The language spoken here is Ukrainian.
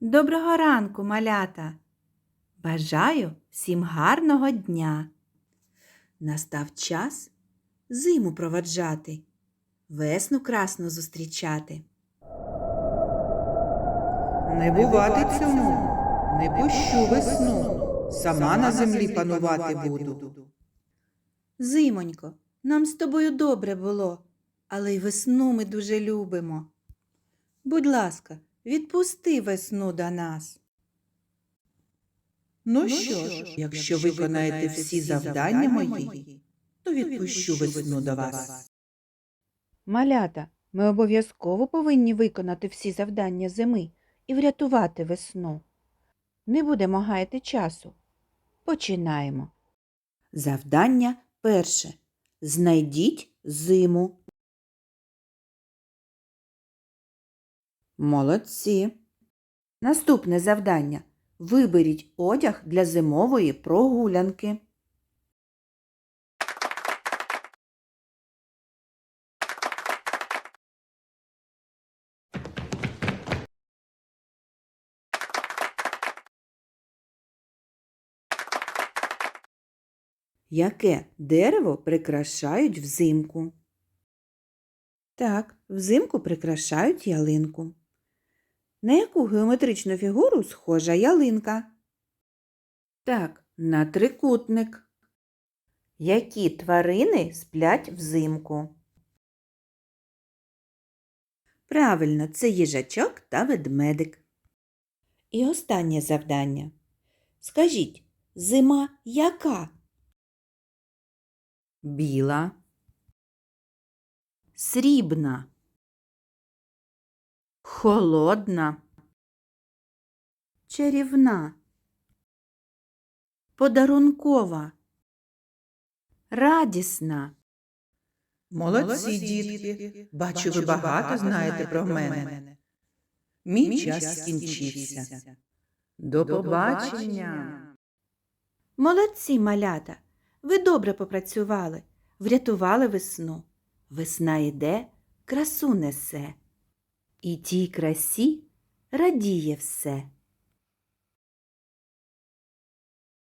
Доброго ранку, малята! Бажаю всім гарного дня. Настав час зиму проваджати, весну красну зустрічати. Не бувати цьому, не пущу весну, сама на землі панувати буду. Зимонько, нам з тобою добре було, але й весну ми дуже любимо. Будь ласка, відпусти весну до нас. Ну що ж, якщо виконаєте всі завдання мої, то відпущу весну до вас. Малята, ми обов'язково повинні виконати всі завдання зими і врятувати весну. Не будемо гаяти часу. Починаємо. Завдання перше. Знайдіть зиму. Молодці. Наступне завдання. Виберіть одяг для зимової прогулянки. Яке дерево прикрашають взимку? Так, взимку прикрашають ялинку. На яку геометричну фігуру схожа ялинка? Так, на трикутник. Які тварини сплять взимку? Правильно, це їжачок та ведмедик. І останнє завдання. Скажіть, зима яка? Біла. Срібна. Холодна. Чарівна. Подарункова. Радісна. Молодці, дітки, бачу, ви багато знаєте про мене. Мій час скінчився. До побачення. Молодці, малята. Ви добре попрацювали, врятували весну. Весна йде, красу несе. І тій красі радіє все.